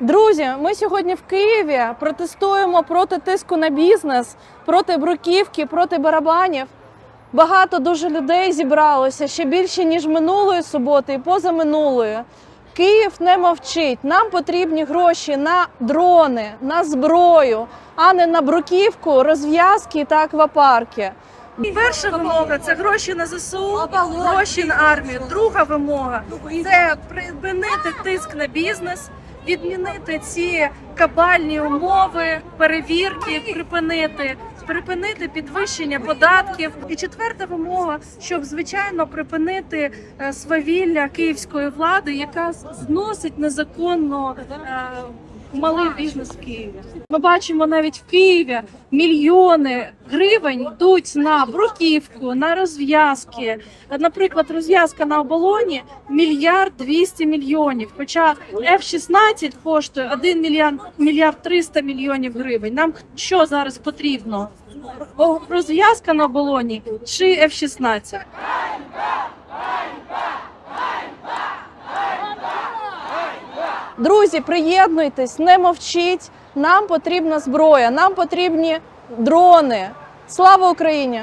Друзі, ми сьогодні в Києві протестуємо проти тиску на бізнес, проти бруківки, проти барабанів. Багато дуже людей зібралося ще більше ніж минулої суботи і позаминулої. Київ не мовчить. Нам потрібні гроші на дрони, на зброю, а не на бруківку, розв'язки та аквапарки. Перша вимога це гроші на ЗСУ, гроші на армію. Друга вимога це припинити тиск на бізнес, відмінити ці кабальні умови, перевірки, припинити. Припинити підвищення податків, і четверта вимога, щоб звичайно припинити е, свавілля київської влади, яка зносить незаконно е, малий бізнес в Києві. Ми бачимо навіть в Києві мільйони гривень йдуть на бруківку, на розв'язки. Наприклад, розв'язка на оболоні мільярд 200 мільйонів. Хоча F-16 коштує 1 мільярд мільярд 300 мільйонів гривень. Нам що зараз потрібно? Розв'язка на оболоні чи F-16? Друзі, приєднуйтесь, не мовчіть. Нам потрібна зброя, нам потрібні дрони. Слава Україні!